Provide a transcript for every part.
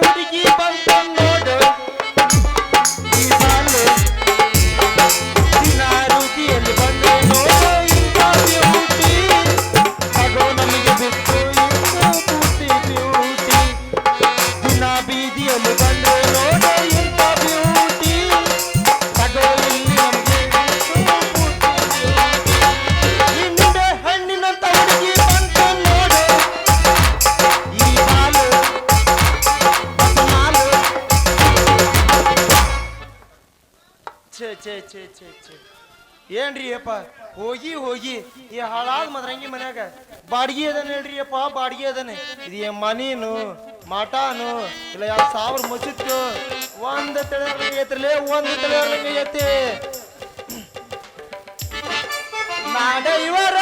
ಹುಡುಗಿ ಛೇ ಛೇ ಛೇ ಏನ್ರಿ ಅಪ್ಪ? ಹೋಗಿ ಹೋಗಿ. ಈ ಹಾಳಾದ ಮದ್ರಂಗಿ ಮನ್ಯಾಗ ಬಾಡಿಗೆ ಅದನ್ನ ಹೇಳ್ರಿ ಅಪ್ಪ, ಬಾಡಿಗೆ ಅದಾನೆ. ಇದು ಏ ಮನೀನು ಮಠಾನು ಇಲ್ಲ ಯಾವ ಸಾವಿರ ಮುಚ್ಚಿತ್ತು. ಒಂದು ತಲೆ ಎತ್ತಲೇ ಒಂದು ತಲೆ ಐತಿ ಇವರ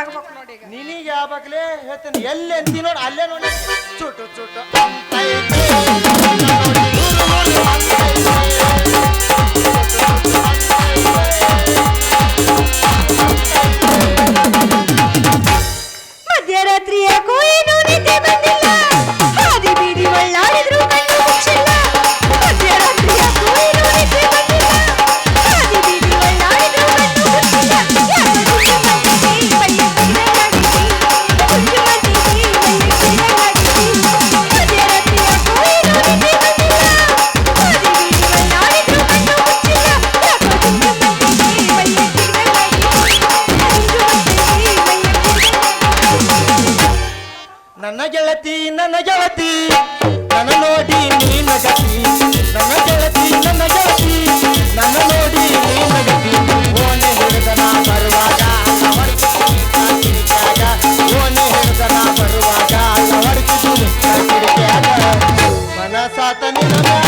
ಆಗ್ಬೇಕು ನೋಡಿ ಈಗ. ನಿನಗೆ ಯಾವಾಗಲೇ ಹೇಳ್ತೇನೆ. ಎಲ್ಲೆ ನೋಡಿ ಅಲ್ಲೇ ನೋಡಿ. ಚುಟು ಚುಟು. सात निन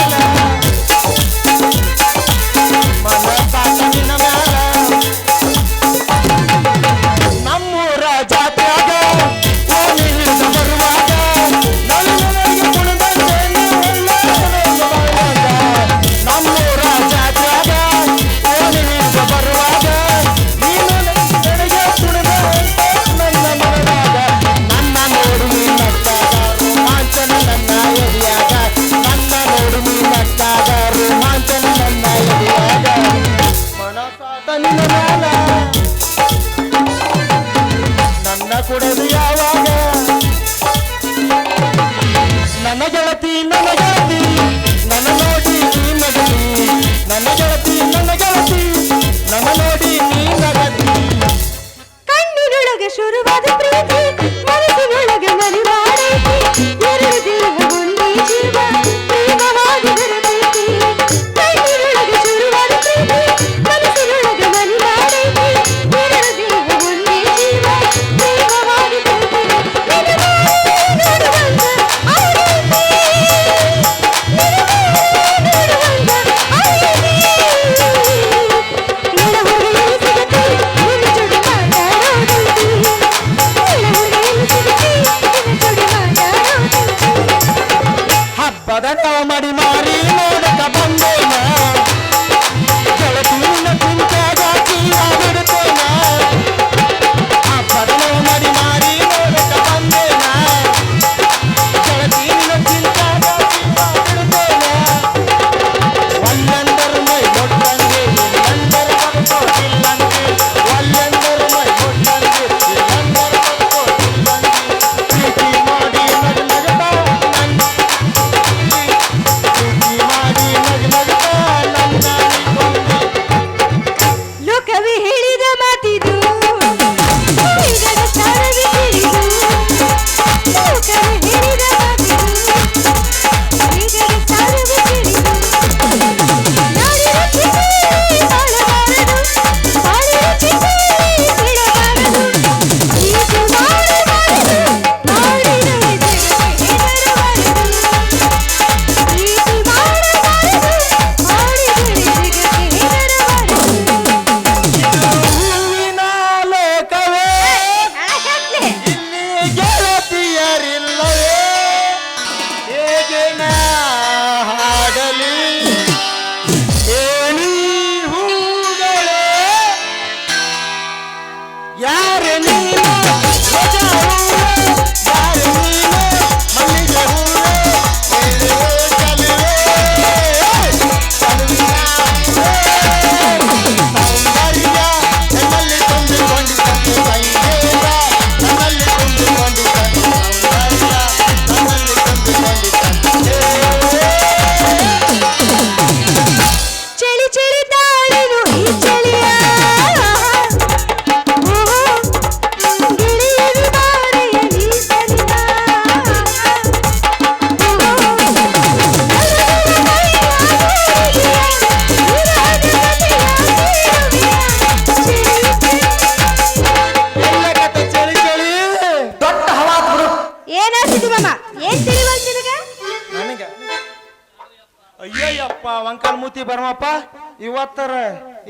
ಇವತ್ತರ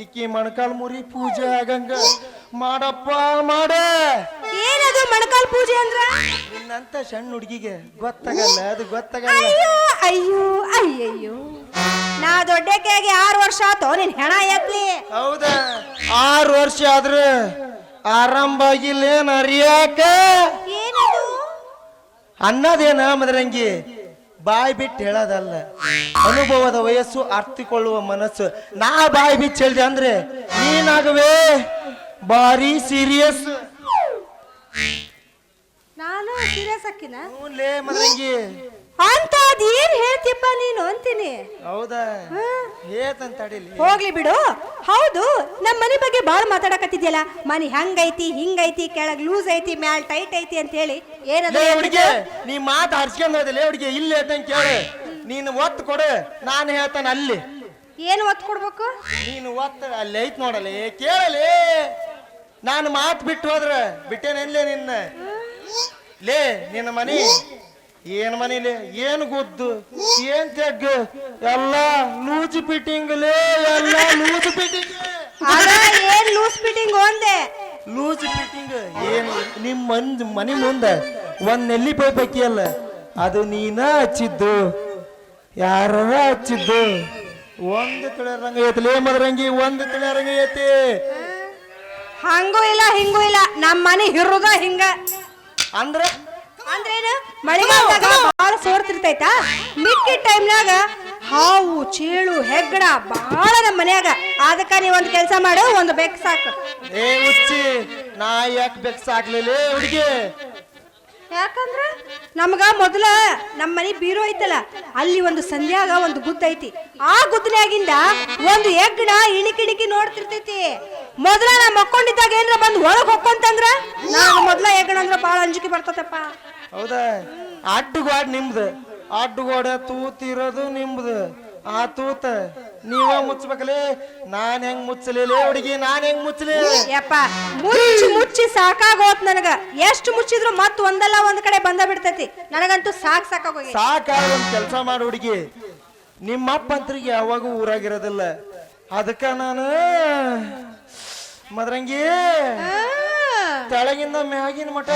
ಈಕಿ ಮಣಕಾಲ್ ಮುರಿ ಪೂಜೆ ಆಗಂಗ. ಮಾಡಪ್ಪ ಮಾಡ. ಏನದು ಮಣಕಾಲ್ ಪೂಜೆ ಅಂದ್ರ? ನಿನ್ನಂತ ಸಣ್ಣ ಹುಡುಗಿಗೆ ಗೊತ್ತಾಗಲ್ಲ ಅದು ಗೊತ್ತಾಗಲ್ಲ. ಅಯ್ಯೋ ಅಯ್ಯೋ ಅಯ್ಯಯ್ಯೋ. ನಾ ದೊಡ್ಡಕ್ಕಾಗಿ ಆರು ವರ್ಷ ಆತೋ ನಿನ್ ಹೆಣ ಎತ್ಲಿ ಹೌದ ಆರು ವರ್ಷ ಆದ್ರೆ ಆರಂಭ ಆಗಿಲ್ಲೇನ್ ಅರಿಯಾಕ? ಏನದು? ಅನ್ನೋದೇನ ಮದರಂಗಿ? ಬಾಯಿ ಬಿಟ್ಟು ಹೇಳೋದಲ್ಲ. ಅನುಭವದ ವಯಸ್ಸು ಅರ್ಥಿಕೊಳ್ಳುವ ಮನಸ್ಸು. ನಾ ಬಾಯಿ ಬಿಟ್ಟು ಹೇಳಿದೆ ಅಂದ್ರೆ ನೀನಾಗವೇ ಬಾರಿ ಸೀರಿಯಸ್ ನಾನು ಸೀರಿಯಸ್ ಮದರಂಗಿ. ಅಂತ ಅದ್ ಏನ್ ಹೇಳ್ತಿಪ್ಪ ನೀನು ಅಂತೀನಿ? ಹೌದಾ? ಹೇಳ್ತಂತ ತಡಿಲಿ ಹೋಗ್ಲಿ ಬಿಡು. ಹೌದು ನಮ್ಮ ಮನೆ ಬಗ್ಗೆ ಬಾಳ ಮಾತಾಡಕತ್ತಿದ್ಯಲ್ಲ? ಮನೆ ಹಂಗೈತಿ ಹಿಂಗೈತಿ ಕೆಳಗ್ ಲೂಸ್ ಐತಿ ಮ್ಯಾಲ್ ಟೈಟ್ ಐತಿ ಅಂತ ಹೇಳಿ ಏನದು ಹುಡುಗಿ ನೀ ಮಾತು ಹರ್ಸ್ಕೊಂಡ್ ಹೋದಿಲ್ಲ ಹುಡುಗಿ ಇಲ್ಲಿ ಹೇಳ್ತಂಗೆ ಕೇಳಿ. ನೀನು ಒತ್ತು ಕೊಡು ನಾನು ಹೇಳ್ತಾನೆ ಅಲ್ಲಿ. ಏನು ಒತ್ತು ಕೊಡ್ಬೇಕು? ನೀನು ಒತ್ತ ಅಲ್ಲಿ ಐತ್ ನೋಡಲಿ ಕೇಳಲಿ. ನಾನು ಮಾತು ಬಿಟ್ಟು ಹೋದ್ರ ಬಿಟ್ಟೇನೆಲ್ಲೇ ನಿನ್ನ? ಲೇ ನಿನ್ನ ಮನಿ? ಏನ್ ಮನೇಲಿ? ಏನ್ ಗುದ್ದು ಏನ್ ತೆಗ್ ಎಲ್ಲ ಲೂಜ್ ಫಿಟ್ಟಿಂಗ್ ಎಲ್ಲ ಲೂಜ್ ಫಿಟ್ಟಿಂಗ್ ಏನ್ ಲೂಸ್ ಫಿಟ್ಟಿಂಗ್ ಒಂದೆ? ಲೂಜ್ ಫಿಟ್ಟಿಂಗ್ ಏನು? ನಿಮ್ ಮಂದ್ ಮನಿ ಮುಂದ ಒಂದ್ ನೆಲ್ಲಿ ಪೈಪ್ ಹಾಕಿಯಲ್ಲ ಅದು ನೀನ ಹಚ್ಚಿದ್ದು. ಯಾರ ಹಚ್ಚಿದ್ದು? ಒಂದು ತಿಳಿಯರಂಗ ಐತಿ ಲೇ ಮದರಂಗಿ ಒಂದು ತಿಳಿಯರಂಗ ಐತಿ ಹಂಗೂ ಇಲ್ಲ ಹಿಂಗೂ ಇಲ್ಲ. ನಮ್ಮ ಮನೆ ಹಿರುದ ಹಿಂಗ. ಅಂದ್ರ? ಅಂದ್ರೇನು ಮಳೆಗಾಲದಾಗ ಬಾಳ ಸೋರ್ತಿರ್ತೈತಾ ಮಿಕ್ಕಿ ಟೈಮ್ನಾಗ ಹಾವು ಚೇಳು ಹೆಗ್ಗಡ ಭಾಳ ನಮ್ಮ ಮನ್ಯಾಗ. ಅದಕ್ಕ ನೀ ಒಂದ್ ಕೆಲಸ ಮಾಡು ಒಂದು ಬೆಕ್ ಸಾಕು. ಏ ಹುಚ್ಚಿ ನಾ ಯಾಕೆ ಬೆಕ್ ಸಾಕ್ಲಿಲ್ಲ? ಹುಡುಗಿ. ಯಾಕಂದ್ರ ನಮಗ ಮೊದಲ ನಮ್ಮ ಮನೆ ಬೀರು ಐತಲ್ಲ ಅಲ್ಲಿ ಒಂದು ಸಂಧ್ಯಾಗ ಒಂದು ಗುದ್ದ ಐತಿ ಆ ಗುದ್ದನ್ಯಾಗಿಂದ ಒಂದು ಹೆಗ್ಗಣ ಇಣಿಕಿಣಿಕಿ ನೋಡ್ತಿರ್ತೈತಿ. ಮೊದಲ ನಾ ಮಕ್ಕೊಂಡಿದ್ದಾಗ ಏನ್ರ ಬಂದ್ ಒಳಗ್ ಹೊಕ್ಕೊಂತಂದ್ರ? ನಾನು ಮೊದ್ಲ ಹೆಗ್ಗಣ ಅಂದ್ರೆ ಬಾಳ ಅಂಜಿಕೆ ಬರ್ತತಪ್ಪ. ಹೌದಾ? ಅಡ್ಡುಗಾಡ್ ನಿಮ್ದು. ಅಡ್ಡುಗೋಡೆ ತೂತಿರೋದು ನಿಮ್ದು. ಆ ತೂತ ನೀವ ಮುಚ್ಚಬೇಕಲೇ ನಾನ್ ಹೆಂಗ್ ಮುಚ್ಚಲಿಲ್ಲ ಹುಡುಗಿ ನಾನ್ ಹೆಂಗ್ ಮುಚ್ಚಲಿ? ಯಪ್ಪ ಮುಚ್ಚಿ ಮುಚ್ಚಿ ಸಾಕಾಗೋತ್ ನನಗ. ಎಷ್ಟು ಮುಚ್ಚಿದ್ರು ಮತ್ ಒಂದಲ್ಲ ಒಂದ್ ಕಡೆ ಬಂದ ಬಿಡ್ತೈತಿ. ನನಗಂತೂ ಸಾಕ್ ಸಾಕಾಗೋಗಿ ಸಾಕಾಗ ಒಂದ್ ಕೆಲಸ ಮಾಡು ಹುಡುಗಿ. ನಿಮ್ಮಪ್ಪ ಅಂತ್ರಿಗೆ ಯಾವಾಗೂ ಊರಾಗಿರೋದಿಲ್ಲ. ಅದಕ್ಕ ನಾನು ಮದ್ರಂಗಿ. ತೆಳಗಿಂದ ಮ್ಯಾಗಿನ ಮಠ.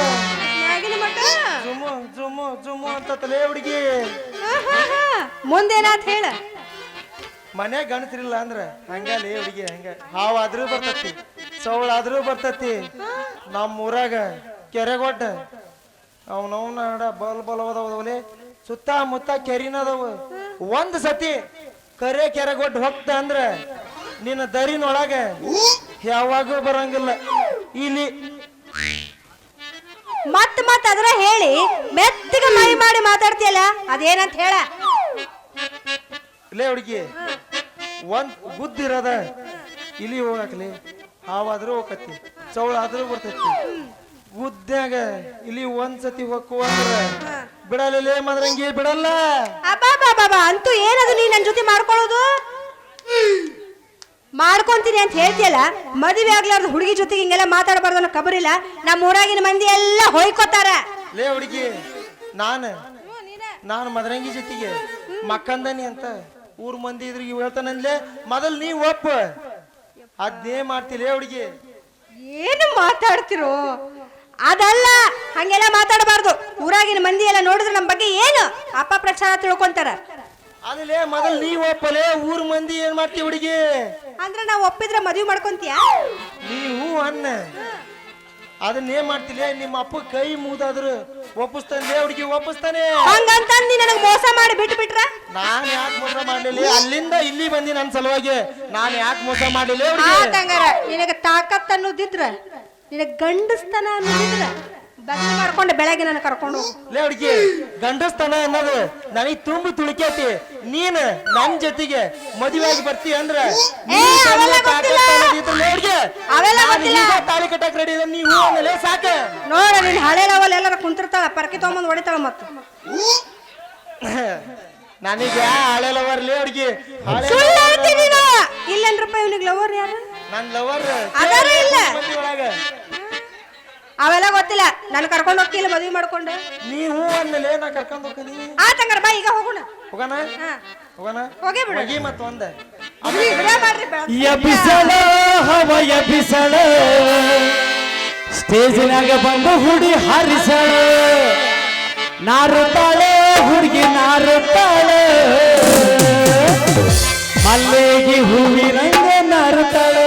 ಮ್ಯಾಗಿನ ಮಠ? ಜುಮು ಜುಮು ಜುಮು ಅಂತ ತಲೆ ಹುಡುಗಿ. ಮುಂದೇನಾತ್ ಹೇಳ. ಮನೆ ಗಣತಿರಿಲ್ಲ ಅಂದ್ರ ಹಂಗಲೇ ಹುಡುಗಿ ಹಂಗ. ಹಾವಾದ್ರೂ ಬರ್ತತಿ ಸೌಳಾದ್ರೂ ಬರ್ತತಿ. ನಮ್ಮ ಊರಾಗ ಕೆರೆಗೊಡ್ಡ. ಅವನವನ ಹಡ ಬಲ್ ಬಲ್ ಅದಾವಲೆ ಸುತ್ತ ಮುತ್ತ ಕೆರಿನ ಅದಾವ ಒಂದ್ ಸತಿ ಕರೆ ಕೆರೆಗೊಡ್ಡ ಹೋಗ್ತ ಅಂದ್ರ ನಿನ್ನ ದರಿನೊಳಗ ಯಾವಾಗೂ ಬರಂಗಿಲ್ಲ. ಇಲ್ಲಿ ಮತ್ ಮತ್ ಅದ್ರ ಹೇಳಿ ಮೆತ್ತಿಗೆ ಮೈ ಮಾಡಿ ಮಾತಾಡ್ತಿಯಲ್ಲ ಅದೇನಂತ ಹೇಳ. ಲೇ ಹುಡುಗಿ ಒಂದ್ ಬುದ್ಧಿರದ ಇಲ್ಲಿ ಹೋಗಾಕ್ಲಿ ಹಾವಾದ್ರೂ ಹೋಗತ್ತಿ ಚೌಳ ಆದ್ರೂ ಬರ್ತೈತಿ. ಗುದ್ದ್ಯಾಗ ಇಲ್ಲಿ ಒಂದ್ ಸತಿ ಹೊಕ್ಕು ಅಂದ್ರ ಬಿಡಲ್ಲ ಮದ್ರಂಗಿ ಬಿಡಲ್ಲ. ಅಬ್ಬಾ ಬಾಬಾ ಅಂತೂ ಏನದು ನೀ ನನ್ ಜೊತೆ ಮಾಡ್ಕೊಳ್ಳೋದು? ಮಾಡ್ಕೊಂತೀನಿ ಅಂತ ಹೇಳ್ತಿಯಲ್ಲ ಮದುವೆ ಆಗ್ಲಾರ್ದು ಹುಡುಗಿ ಜೊತೆಗೆ ಹಿಂಗೆಲ್ಲ ಮಾತಾಡಬಾರ್ದು ಅನ್ನೋ ಕಬರಿಲ್ಲ. ನಮ್ಮ ಊರಾಗಿನ ಮಂದಿ ಎಲ್ಲ ಹೊಯ್ಕೋತಾರ. ಲೇ ಹುಡುಗಿ ನಾನು ನಾನು. ಮದರಂಗಿ ಜೊತೆಗೆ ಮಕ್ಕಂದನಿ ಅಂತ. ಊರ್ ಮಂದಿ ಇದ್ರಿಗೆ ಹೇಳ್ತಾನಂದ್ಲೆ ಮೊದಲ್ ನೀ ಒಪ್ಪ. ಅದ್ನೇ ಮಾಡ್ತಿಲ್ಲ ಹುಡುಗಿ. ಏನು ಮಾತಾಡ್ತಿರೋ? ಅದಲ್ಲ ಹಂಗೆಲ್ಲ ಮಾತಾಡಬಾರ್ದು. ಊರಾಗಿನ ಮಂದಿ ಎಲ್ಲ ನೋಡಿದ್ರೆ ನಮ್ಮ ಬಗ್ಗೆ ಏನು ಅಪ್ಪ ಪ್ರಚಾರ ತಿಳ್ಕೊಂತಾರ. ಅಲ್ಲೇ ಮೊದಲು ನೀ ಒಪ್ಪಲೆ ಊರ್ ಮಂದಿ ಏನ್ ಮಾಡ್ತಿ ಹುಡುಗಿ? ಅಂದ್ರೆ ನಾವು ಒಪ್ಪಿದ್ರೆ ಮದುವೆ ಮಾಡ್ಕೊಂತೀಯ? ನೀವು ಅನ್ನ. ಅದನ್ನ ಅದನ್ನೇ ಮಾಡ್ತಿಲ್ಲ ನಿಮ್ಮ ಅಪ್ಪ ಕೈ ಮುಗಿದಾದ್ರು ಒಪ್ಪಿಸ್ತಾನೆ ಹುಡುಗಿ ಒಪ್ಪಿಸ್ತಾನೆ. ಹಂಗಂತ ನೀ ನನಗೆ ಮೋಸ ಮಾಡಿ ಬಿಟ್ಟು ಬಿಟ್ರ ನಾನ್ ಯಾಕೆ ಮೋಸ ಮಾಡ್ಲಿಲ್ಲ ಅಲ್ಲಿಂದ ಇಲ್ಲಿ ಬಂದಿ ನನ್ನ ಸಲುವಾಗಿ. ನಾನ್ ಯಾಕೆ ಮೋಸ ಮಾಡ್ಲಿಲ್ಲ ಹುಡುಗಿ? ನಿನಗೆ ತಾಕತ್ ಅನ್ನೋದಿದ್ರ? ನಿನಗೆ ಗಂಡಸ್ತನ ಅನ್ನೋದಿದ್ರ? ಬದಲು ಮಾಡ್ಕೊಂಡು ಬೆಳಗ್ಗೆ ನನ್ನ ಕರ್ಕೊಂಡು ಹೋಗು. ಲೇ ಹುಡುಗಿ ಗಂಡಸ್ತನ ಅನ್ನೋದು ನನಗೆ ತುಂಬ ತುಳಿಕೈತಿ ನೀನ್ ನನ್ ಜೊತೆಗೆ ಮದುವೆ ಆಗಿ ಬರ್ತಿ ಅಂದ್ರೆ ಏ, ಅವೆಲ್ಲ ಗೊತ್ತಿಲ್ಲ. ಅವೆಲ್ಲ ಗೊತ್ತಿಲ್ಲ. ತಾಳಿ ಕಟ್ಟಕ್ ರೆಡಿ ಇದೆ ನೀವು ಆಮೇಲೆ ಸಾಕ ನೋಡ ನಿನ್ ಹಳೆ ಲವಲ್ ಎಲ್ಲಾರ ಕುಂತಿರ್ತಾಳ ಪರ್ಕಿ ತಗೊಂಬಂದು ಹೊಡಿತಾಳ ಮತ್ತು ನನಗೆ ಹಳೆ ಲವರ್ ಲೇ ಹುಡುಗಿ ಹಳೆ ಸುಳ್ಳು ಹೇಳ್ತೀನಿ ನೀನು ಇಲ್ಲೇನ್ರಪ್ಪ ಇವ್ನಿಗೆ ಲವರ್ ಯಾರು ನನ್ ಲವರ್ ಅದಾರ ಇಲ್ಲ? ಒಳಗ ಅವೆಲ್ಲ ಗೊತ್ತಿಲ್ಲ. ನಾನು ಕರ್ಕೊಂಡು ಹೋಗ್ತಿಲ್ಲ ಮದುವೆ ಮಾಡ್ಕೊಂಡು? ನೀವು ಅಂದ್ಮೇಲೆ ನಾ ಕರ್ಕೊಂಡು ಹೋಗ್ತೀನಿ. ತಂಗಾರ ಬಾ ಈಗ ಹೋಗೋಣ. ಹೋಗೋಣ? ಹಾ. ಹೋಗೋಣ? ಹೋಗೇ ಬಿಡು. ಹೋಗಿ ಮತ್ತೆ ಒಂದ. ಬಿಡಿ, ಬಿಡ ಮಾಡ್ರಿ ಬೆಳ್ದ್- ಎಬ್ಬಿಸಳ ಹವ ಎಬ್ಬಿಸಳ. ಸ್ಟೇಜಿನಾಗ ಬಂದು ಹುಡಿ ಹಾರಿಸಳ. ನಾರುತ್ತಾಳೆ ಹುಡುಗಿ ನಾರುತ್ತಾಳೆ ಮಲ್ಲಿಗೆ ಹೂವಿನಂಗೆ ನಾರುತ್ತಾಳೆ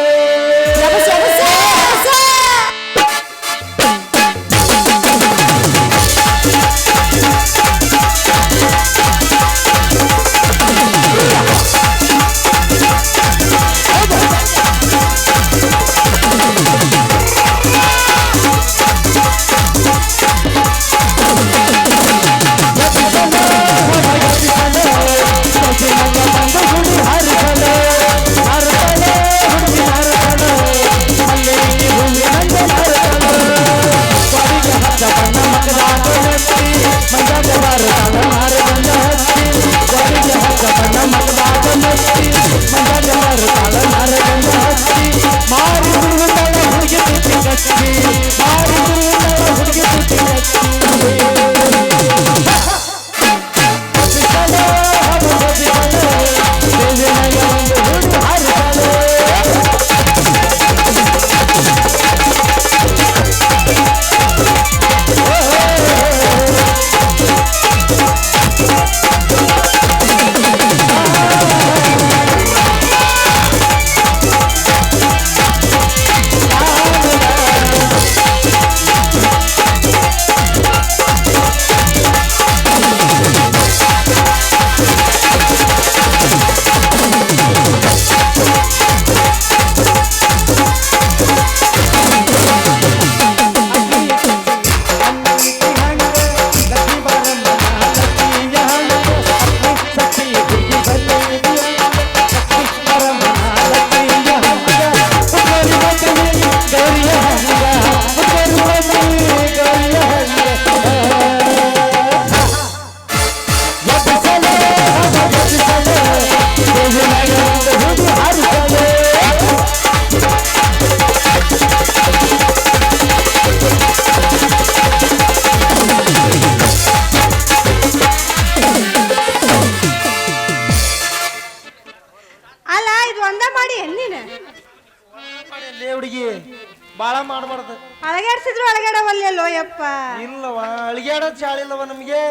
ಅಳಗ್ಯಾಡವಲ್ಲೆಲ್ಲೋ ಯಪ್ಪ. ಇಲ್ಲವ ಚಾಳಿ ಚಾಳಿಲ್ಲವ ನಮ್ಗೆ.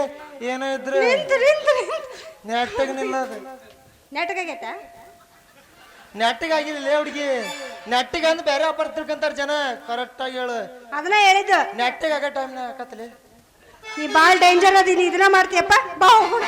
ಏನೋ ಇದ್ರೆ ನಿಂತು ನಿಂತು ನಿಂತು. ನೆಟ್ಟಗ್ ನಿಲ್ಲದ. ನೆಟ್ಗಾಗೈತ ನೆಟ್ಟಗಾಗಿಲ್ಲ ಹುಡುಗಿ. ನೆಟ್ಟಿಗೆ ಅಂದ್ ಬೇರೆ ಅಪಾರ ತಿಳ್ಕೊಂತಾರ ಜನ. ಕರೆಕ್ಟ್ ಆಗಿ ಹೇಳು. ಅದನ್ನ ಹೇಳಿದ್ದು. ನೆಟ್ಟಗಾಗ ಟೈಮ್ ಹಾಕತ್ಲಿ. ನೀ ಬಾಳ್ ಡೇಂಜರ್ ಅದೀನಿ ನೀ ಇದನ್ನ ಮಾಡ್ತೀಯಪ್ಪ. ಬಾ ಹೋಗೋಣ